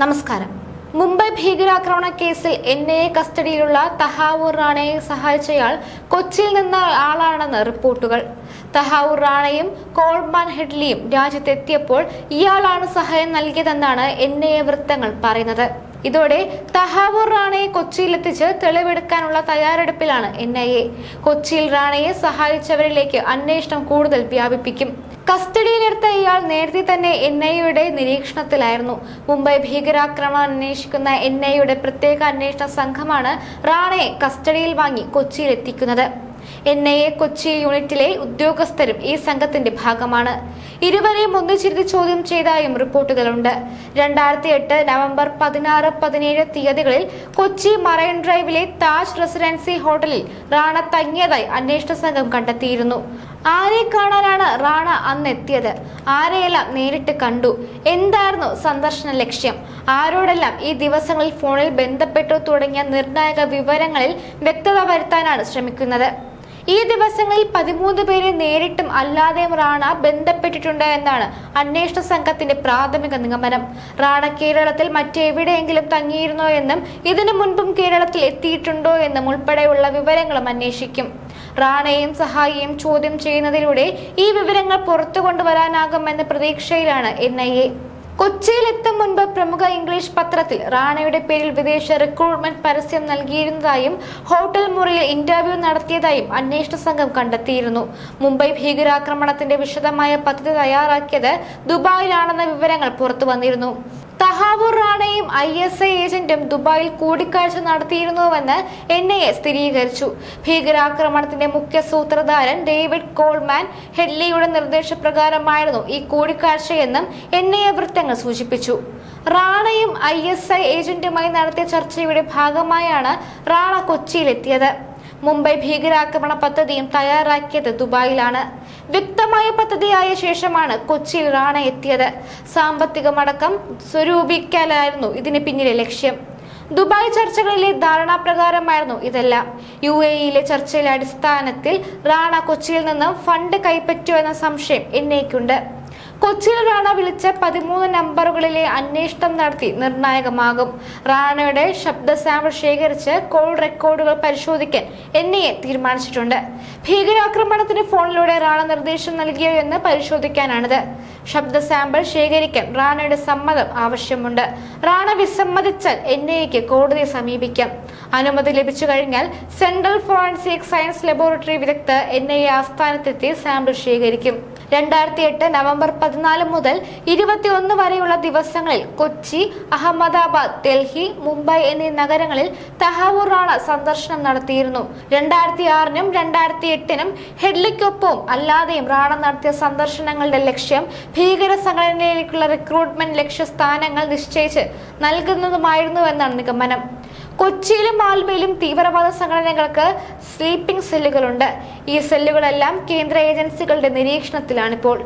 നമസ്കാരം. മുംബൈ ഭീകരാക്രമണ കേസിൽ എൻ ഐ എ കസ്റ്റഡിയിലുള്ള തഹാവൂർ റാണയെ സഹായിച്ചയാൾ കൊച്ചിയിൽ നിന്ന ആളാണെന്ന് റിപ്പോർട്ടുകൾ. തഹാവൂർ റാണയും കോൾമാൻ ഹെഡ്ലിയും രാജ്യത്തെത്തിയപ്പോൾ ഇയാളാണ് സഹായം നൽകിയതെന്നാണ് എൻ ഐ എ വൃത്തങ്ങൾ പറയുന്നത്. ഇതോടെ തഹാവൂർ റാണയെ കൊച്ചിയിലെത്തിച്ച് തെളിവെടുക്കാനുള്ള തയ്യാറെടുപ്പിലാണ് എൻ ഐ എ. കൊച്ചിയിൽ റാണയെ സഹായിച്ചവരിലേക്ക് അന്വേഷണം കൂടുതൽ വ്യാപിപ്പിക്കും. കസ്റ്റഡിയിലെടുത്ത ഇയാൾ നേരത്തെ തന്നെ എൻ ഐ യുടെ നിരീക്ഷണത്തിലായിരുന്നു. മുംബൈ ഭീകരാക്രമണം അന്വേഷിക്കുന്ന എൻ ഐ യുടെ പ്രത്യേക അന്വേഷണ സംഘമാണ് റാണയെ കസ്റ്റഡിയിൽ വാങ്ങി കൊച്ചിയിലെത്തിക്കുന്നത്. എൻ ഐ എ കൊച്ചി യൂണിറ്റിലെ ഉദ്യോഗസ്ഥരും ഈ സംഘത്തിന്റെ ഭാഗമാണ്. ഇരുവരെയും ഒന്നിച്ചിരുത്തി ചോദ്യം ചെയ്തായും റിപ്പോർട്ടുകളുണ്ട്. രണ്ടായിരത്തി എട്ട് നവംബർ പതിനാറ് പതിനേഴ് തീയതികളിൽ കൊച്ചി മറൈൻ ഡ്രൈവിലെ താജ് റെസിഡൻസി ഹോട്ടലിൽ റാണ തങ്ങിയതായി അന്വേഷണ സംഘം കണ്ടെത്തിയിരുന്നു. ആരെ കാണാനാണ് റാണ അന്ന് എത്തിയത് ആരെയെല്ലാം നേരിട്ട് കണ്ടു? എന്തായിരുന്നു സന്ദർശന ലക്ഷ്യം? ആരോടെല്ലാം ഈ ദിവസങ്ങളിൽ ഫോണിൽ ബന്ധപ്പെട്ടു തുടങ്ങിയ നിർണായക വിവരങ്ങളിൽ വ്യക്തത വരുത്താനാണ് ശ്രമിക്കുന്നത്? ഈ ദിവസങ്ങളിൽ പതിമൂന്ന് പേരെ നേരിട്ടും അല്ലാതെയും റാണ ബന്ധപ്പെട്ടിട്ടുണ്ട് എന്നാണ് അന്വേഷണ സംഘത്തിന്റെ പ്രാഥമിക നിഗമനം. റാണ കേരളത്തിൽ മറ്റെവിടെയെങ്കിലും തങ്ങിയിരുന്നോ എന്നും ഇതിനു മുൻപും കേരളത്തിൽ എത്തിയിട്ടുണ്ടോ എന്നും ഉൾപ്പെടെയുള്ള വിവരങ്ങളും അന്വേഷിക്കും. റാണയും സഹായിയും ചോദ്യം ചെയ്യുന്നതിലൂടെ ഈ വിവരങ്ങൾ പുറത്തു കൊണ്ടുവരാനാകുമെന്ന പ്രതീക്ഷയിലാണ് എൻ ഐ എ. കൊച്ചിയിലെത്തും മുൻപ് പ്രമുഖ ഇംഗ്ലീഷ് പത്രത്തിൽ റാണയുടെ പേരിൽ വിദേശ റിക്രൂട്ട്മെന്റ് പരസ്യം നൽകിയിരുന്നതായും ഹോട്ടൽ മുറിയിൽ ഇന്റർവ്യൂ നടത്തിയതായും അന്വേഷണ സംഘം കണ്ടെത്തിയിരുന്നു. മുംബൈ ഭീകരാക്രമണത്തിന്റെ വിശദമായ പദ്ധതി തയ്യാറാക്കിയത് ദുബായിലാണെന്ന വിവരങ്ങൾ പുറത്തു വന്നിരുന്നു തഹാവൂർ റാണയും ഐ എസ് ഐ ഏജന്റും ദുബായിൽ കൂടിക്കാഴ്ച നടത്തിയിരുന്നുവെന്ന് എൻ ഐ എ സ്ഥിരീകരിച്ചു. ഭീകരാക്രമണത്തിന്റെ മുഖ്യ സൂത്രധാരൻ ഡേവിഡ് കോൾമാൻ ഹെഡ്ലിയുടെ നിർദ്ദേശപ്രകാരമായിരുന്നു ഈ കൂടിക്കാഴ്ചയെന്നും എൻ ഐ എ വൃത്തങ്ങൾ സൂചിപ്പിച്ചു. റാണയും ഐ എസ് ഐ ഏജന്റുമായി നടത്തിയ ചർച്ചയുടെ ഭാഗമായാണ് റാണ കൊച്ചിയിലെത്തിയത്. മുംബൈ ഭീകരാക്രമണ പദ്ധതിയും തയ്യാറാക്കിയത് ദുബായിലാണ്. വ്യക്തമായ പദ്ധതിയായ ശേഷമാണ് കൊച്ചിയിൽ റാണ എത്തിയത്. സാമ്പത്തികമടക്കം സ്വരൂപിക്കലായിരുന്നു ഇതിന് പിന്നിലെ ലക്ഷ്യം. ദുബായ് ചർച്ചകളിലെ ധാരണാപ്രകാരമായിരുന്നു ഇതെല്ലാം. യു എ ഇയിലെ ചർച്ചയിലെ അടിസ്ഥാനത്തിൽ റാണ കൊച്ചിയിൽ നിന്നും ഫണ്ട് കൈപ്പറ്റുമെന്ന സംശയം എന്നേക്കുണ്ട്. കൊച്ചിയിൽ റാണ വിളിച്ച പതിമൂന്ന് നമ്പറുകളിലെ അന്വേഷണം നടത്തി നിർണായകമാകും. റാണയുടെ ശബ്ദ സാമ്പിൾ ശേഖരിച്ച് കോൾ റെക്കോർഡുകൾ പരിശോധിക്കാൻ എൻ ഐ എ തീരുമാനിച്ചിട്ടുണ്ട്. ഭീകരാക്രമണത്തിന് ഫോണിലൂടെ റാണ നിർദ്ദേശം നൽകിയോ എന്ന് പരിശോധിക്കാനാണിത്. ശബ്ദ സാമ്പിൾ ശേഖരിക്കാൻ റാണയുടെ സമ്മതം ആവശ്യമുണ്ട്. റാണ വിസമ്മതിച്ചാൽ എൻ ഐക്ക് കോടതിയെ സമീപിക്കാം. അനുമതി ലഭിച്ചു കഴിഞ്ഞാൽ സെൻട്രൽ ഫോറൻസിക് സയൻസ് ലബോറട്ടറി വിദഗ്ധർ എൻ ഐ ആസ്ഥാനത്തെത്തി സാമ്പിൾ ശേഖരിക്കും. രണ്ടായിരത്തി എട്ട് നവംബർ പതിനാല് മുതൽ ഇരുപത്തിയൊന്ന് വരെയുള്ള ദിവസങ്ങളിൽ കൊച്ചി അഹമ്മദാബാദ് ഡൽഹി മുംബൈ എന്നീ നഗരങ്ങളിൽ തഹാവൂർ റാണ സന്ദർശനം നടത്തിയിരുന്നു. രണ്ടായിരത്തി ആറിനും രണ്ടായിരത്തി എട്ടിനും ഹെഡ്ലിക്കൊപ്പവും അല്ലാതെയും റാണ നടത്തിയ സന്ദർശനങ്ങളുടെ ലക്ഷ്യം ഭീകര സംഘടനയിലേക്കുള്ള റിക്രൂട്ട്മെന്റ് ലക്ഷ്യസ്ഥാനങ്ങൾ നിശ്ചയിച്ച് നൽകുന്നതുമായിരുന്നു നൽകുന്നതുമായിരുന്നുവെന്നാണ് നിഗമനം. കൊച്ചിയിലും ആൽബയിലും തീവ്രവാദ സംഘടനകൾക്ക് സ്ലീപ്പിംഗ് സെല്ലുകളുണ്ട് ഈ സെല്ലുകളെല്ലാം കേന്ദ്ര ഏജൻസികളുടെ നിരീക്ഷണത്തിലാണിപ്പോൾ.